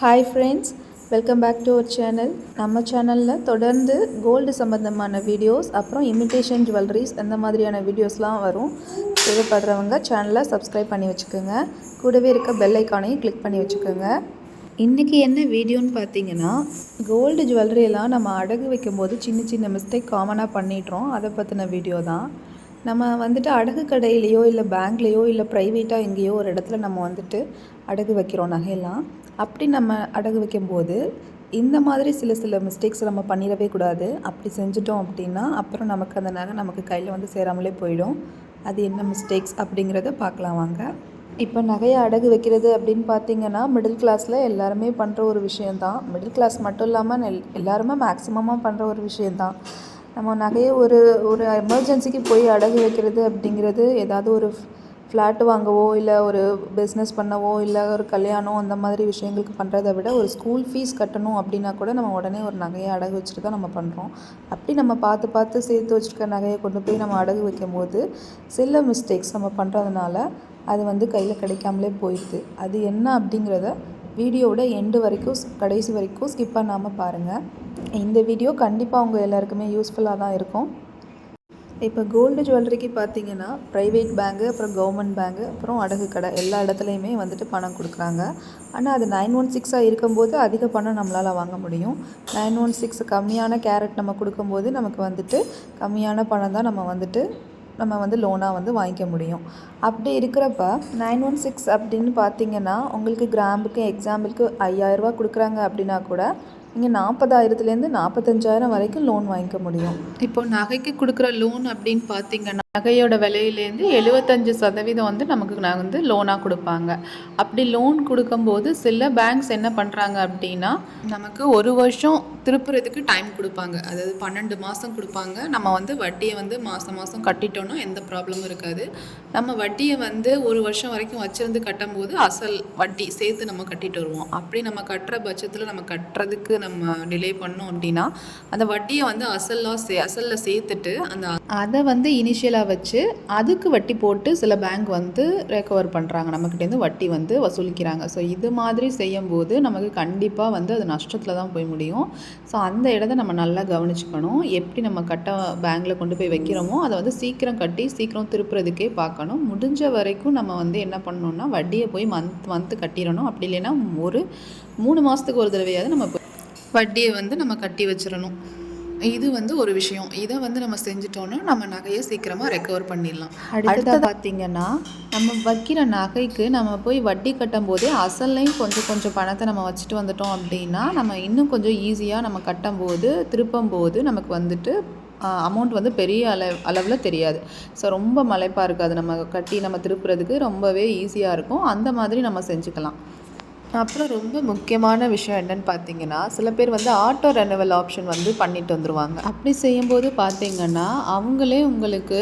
Hi friends welcome back to our channel நம்ம சேனலில் தொடர்ந்து கோல்டு சம்மந்தமான வீடியோஸ் அப்புறம் இமிட்டேஷன் ஜுவல்லரிஸ் அந்த மாதிரியான வீடியோஸ்லாம் வரும். தேவைப்படுறவங்க சேனலை சப்ஸ்கிரைப் பண்ணி வச்சுக்கோங்க. கூடவே இருக்க பெல் ஐக்கானையும் கிளிக் பண்ணி வச்சுக்கோங்க. இன்றைக்கி என்ன வீடியோன்னு பார்த்தீங்கன்னா கோல்டு ஜுவல்லரியெல்லாம் நம்ம அடகு வைக்கும்போது சின்ன சின்ன மிஸ்டேக் காமனாக பண்ணிடுறோம். அதை பற்றின வீடியோ தான். நம்ம வந்துட்டு அடகு கடையிலையோ இல்லை பேங்க்லேயோ இல்லை ப்ரைவேட்டாக எங்கேயோ ஒரு இடத்துல நம்ம வந்துட்டு அடகு வைக்கிறோம் நகையெல்லாம். அப்படி நம்ம அடகு வைக்கும்போது இந்த மாதிரி சில சில மிஸ்டேக்ஸ் நம்ம பண்ணிடவே கூடாது. அப்படி செஞ்சிட்டோம் அப்படின்னா அப்புறம் நமக்கு அந்த நகை நமக்கு கையில் வந்து சேராமலே போயிடும். அது என்ன மிஸ்டேக்ஸ் அப்படிங்கிறத பார்க்கலாம் வாங்க. இப்போ நகையை அடகு வைக்கிறது அப்படின்னு பார்த்தீங்கன்னா மிடில் கிளாஸில் எல்லாருமே பண்ணுற ஒரு விஷயந்தான் மிடில் கிளாஸ் மட்டும் இல்லாமல் எல் எல்லாருமே மேக்ஸிமமாக பண்ணுற ஒரு விஷயந்தான் நம்ம நகையை ஒரு ஒரு எமர்ஜென்சிக்கு போய் அடகு வைக்கிறது அப்படிங்கிறது ஏதாவது ஒரு ஃப்ளாட் வாங்கவோ இல்லை ஒரு பிஸ்னஸ் பண்ணவோ இல்லை ஒரு கல்யாணம் அந்த மாதிரி விஷயங்களுக்கு பண்ணுறதை விட ஒரு ஸ்கூல் ஃபீஸ் கட்டணும் அப்படின்னா கூட நம்ம உடனே ஒரு நகையை அடகு வச்சுட்டு தான் நம்ம பண்ணுறோம் அப்படி நம்ம பார்த்து பார்த்து சேர்த்து வச்சுருக்க நகையை கொண்டு போய் நம்ம அடகு வைக்கும்போது சில மிஸ்டேக்ஸ் நம்ம பண்ணுறதுனால அது வந்து கையில் கிடைக்காமலே போயிடுது. அது என்ன அப்படிங்கிறத வீடியோவோட எண்டு வரைக்கும் கடைசி வரைக்கும் ஸ்கிப் பண்ணாமல் பாருங்கள் இந்த வீடியோ கண்டிப்பாக உங்கள் எல்லாருக்குமே யூஸ்ஃபுல்லாக தான் இருக்கும். இப்போ கோல்டு ஜுவல்லரிக்கு பார்த்தீங்கன்னா ப்ரைவேட் பேங்கு அப்புறம் கவர்மெண்ட் பேங்கு அப்புறம் அடகு கடை எல்லா இடத்துலையுமே வந்துட்டு பணம் கொடுக்குறாங்க. ஆனால் அது நைன் ஒன் சிக்ஸாக இருக்கும்போது அதிக பணம் நம்மளால் வாங்க முடியும். நைன் ஒன் சிக்ஸ் கம்மியான கேரட் நம்ம கொடுக்கும்போது நமக்கு வந்துட்டு கம்மியான பணம் தான் நம்ம வந்துட்டு நம்ம வந்து லோனாக வந்து வாங்கிக்க முடியும். அப்படி இருக்கிறப்ப நைன் ஒன் சிக்ஸ் அப்படின்னு பார்த்தீங்கன்னா உங்களுக்கு கிராமுக்கு எக்ஸாம்பிளுக்கு ஐயாயிரரூபா கொடுக்குறாங்க அப்படின்னா கூட நீங்கள் நாற்பதாயிரத்துலேருந்து நாற்பத்தஞ்சாயிரம் வரைக்கும் லோன் வாங்கிக்க முடியும். இப்போ நகைக்கு கொடுக்குற லோன் அப்படின்னு பார்த்தீங்கன்னா நகையோட விலையிலேருந்து எழுபத்தஞ்சு சதவீதம் வந்து நமக்கு நான் வந்து லோனாக கொடுப்பாங்க. அப்படி லோன் கொடுக்கும்போது சில பேங்க்ஸ் என்ன பண்ணுறாங்க அப்படின்னா நமக்கு ஒரு வருஷம் திருப்புறதுக்கு டைம் கொடுப்பாங்க. அதாவது பன்னெண்டு மாதம் கொடுப்பாங்க. நம்ம வந்து வட்டியை வந்து மாதம் மாதம் கட்டிட்டோன்னா எந்த ப்ராப்ளமும் இருக்காது. நம்ம வட்டியை வந்து ஒரு வருஷம் வரைக்கும் வச்சுருந்து கட்டும்போது அசல் வட்டி சேர்த்து நம்ம கட்டிட்டு வருவோம். அப்படி நம்ம கட்டுற பட்சத்தில் நம்ம கட்டுறதுக்கு நம்ம டிலே பண்ணோம் அப்படின்னா அந்த வட்டியை வந்து அசலாக சே அசலில் சேர்த்துட்டு அந்த அதை வந்து இனிஷியலாக வச்சு அதுக்கு வட்டி போட்டு சில பேங்க் வந்து ரெக்கவர் பண்ணுறாங்க நம்மக்கிட்டேருந்து வட்டி வந்து வசூலிக்கிறாங்க. ஸோ இது மாதிரி செய்யும்போது நமக்கு கண்டிப்பாக வந்து அது நஷ்டத்தில் தான் போய் முடியும். ஸோ அந்த இடத்த நம்ம நல்லா கவனிச்சுக்கணும். எப்படி நம்ம கட்ட பேங்க்கில் கொண்டு போய் வைக்கிறோமோ அதை வந்து சீக்கிரம் கட்டி சீக்கிரம் திருப்புறதுக்கே பார்க்கணும். முடிஞ்ச வரைக்கும் நம்ம வந்து என்ன பண்ணணும்னா வட்டியை போய் மந்த் மந்த்து கட்டிடணும். அப்படி இல்லைன்னா ஒரு மூணு மாதத்துக்கு ஒரு தடவையாவது நம்ம வட்டியை வந்து நம்ம கட்டி வச்சிடணும். இது வந்து ஒரு விஷயம். இதை வந்து நம்ம செஞ்சிட்டோம்னா நம்ம நகையை சீக்கிரமாக ரெக்கவர் பண்ணிடலாம். அடுத்தது பார்த்தீங்கன்னா நம்ம வைக்கிற நகைக்கு நம்ம போய் வட்டி கட்டும் போதே அசல்லையும் கொஞ்சம் கொஞ்சம் பணத்தை நம்ம வச்சுட்டு வந்துட்டோம் அப்படின்னா நம்ம இன்னும் கொஞ்சம் ஈஸியாக நம்ம கட்டும்போது திருப்பும் போது நமக்கு வந்துட்டு அமௌண்ட் வந்து பெரிய அளவு அளவில் தெரியாது. ஸோ ரொம்ப மலைப்பாக இருக்காது. நம்ம கட்டி நம்ம திருப்புறதுக்கு ரொம்பவே ஈஸியாக இருக்கும். அந்த மாதிரி நம்ம செஞ்சுக்கலாம். அப்புறம் ரொம்ப முக்கியமான விஷயம் என்னென்னு பார்த்தீங்கன்னா சில பேர் வந்து ஆட்டோ ரெனவல் ஆப்ஷன் வந்து பண்ணிட்டு வந்துடுவாங்க அப்படி செய்யும்போது பார்த்தீங்கன்னா அவங்களே உங்களுக்கு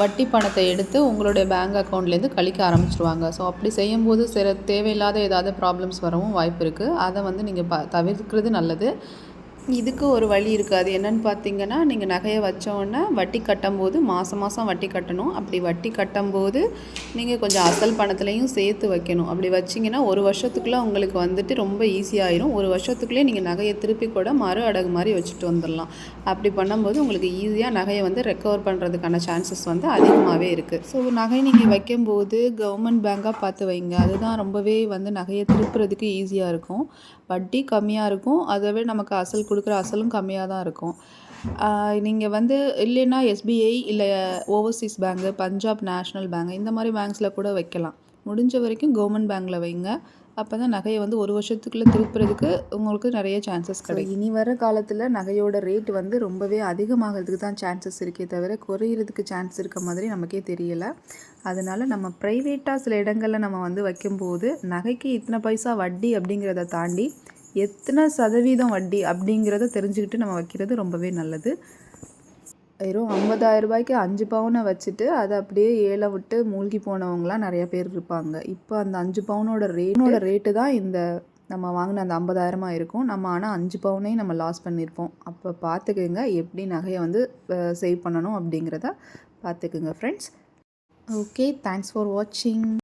வட்டி பணத்தை எடுத்து உங்களுடைய பேங்க் அக்கௌண்ட்லேருந்து கழிக்க ஆரம்பிச்சிருவாங்க. ஸோ அப்படி செய்யும்போது சில தேவையில்லாத ஏதாவது ப்ராப்ளம்ஸ் வரவும் வாய்ப்பு இருக்குது அதை வந்து நீங்கள் ப தவிர்க்கிறது நல்லது. இதுக்கு ஒரு வழி இருக்குது அது என்னென்னு பார்த்தீங்கன்னா நீங்கள் நகையை வச்சோன்னே வட்டி கட்டும்போது மாதம் மாதம் வட்டி கட்டணும். அப்படி வட்டி கட்டும்போது நீங்கள் கொஞ்சம் அசல் பணத்துலையும் சேர்த்து வைக்கணும். அப்படி வச்சிங்கன்னா ஒரு வருஷத்துக்குள்ளே உங்களுக்கு வந்துட்டு ரொம்ப ஈஸியாகிடும் ஒரு வருஷத்துக்குள்ளே நீங்கள் நகையை திருப்பி கூட மறு அடகு மாதிரி வச்சுட்டு வந்துடலாம் அப்படி பண்ணும்போது உங்களுக்கு ஈஸியாக நகையை வந்து ரெக்கவர் பண்ணுறதுக்கான சான்சஸ் வந்து அதிகமாகவே இருக்குது ஸோ நகை நீங்கள் வைக்கும்போது கவர்மெண்ட் பேங்காக பார்த்து வைங்க. அதுதான் ரொம்பவே வந்து நகையை திருப்புறதுக்கு ஈஸியாக இருக்கும். வட்டி கம்மியாக இருக்கும். அதை விட நமக்கு அசல் கொடுக்குற அசலும் கம்மியாக தான் இருக்கும். நீங்கள் வந்து இல்லைன்னா எஸ்பிஐ இல்லை Overseas Bank Punjab National Bank இந்த மாதிரி பேங்க்ஸில் கூட வைக்கலாம். முடிஞ்ச வரைக்கும் கவர்மெண்ட் பேங்க்கில் வைங்க. அப்போ தான் நகையை வந்து ஒரு வருஷத்துக்குள்ளே திருப்புறதுக்கு உங்களுக்கு நிறைய சான்சஸ் கிடைக்கும். இனி வர காலத்தில் நகையோட ரேட் வந்து ரொம்பவே அதிகமாகிறதுக்கு தான் சான்சஸ் இருக்கே தவிர குறையிறதுக்கு சான்ஸ் இருக்க மாதிரி நமக்கே தெரியலை. அதனால் நம்ம ப்ரைவேட்டாக சில இடங்களில் நம்ம வந்து வைக்கும்போது நகைக்கு இத்தனை பைசா வட்டி அப்படிங்கிறத தாண்டி எத்தனை சதவீதம் வட்டி அப்படிங்கிறத தெரிஞ்சுக்கிட்டு நம்ம வைக்கிறது ரொம்பவே நல்லது. வெறும் ஐம்பதாயிரம் ரூபாய்க்கு அஞ்சு பவுனை வச்சுட்டு அதை அப்படியே ஏழை விட்டு மூழ்கி போனவங்களாம் நிறைய பேர் இருப்பாங்க. இப்போ அந்த அஞ்சு பவுனோட ரேட்டோட ரேட்டு தான் இந்த நம்ம வாங்கின அந்த ஐம்பதாயிரமாக இருக்கும். நம்ம ஆனால் அஞ்சு பவுனையும் நம்ம லாஸ் பண்ணியிருப்போம். அப்போ பார்த்துக்குங்க எப்படி நகையை வந்து சேவ் பண்ணணும் அப்படிங்கிறத பார்த்துக்குங்க ஃப்ரெண்ட்ஸ் ஓகே தேங்க்ஸ் ஃபார் வாட்சிங்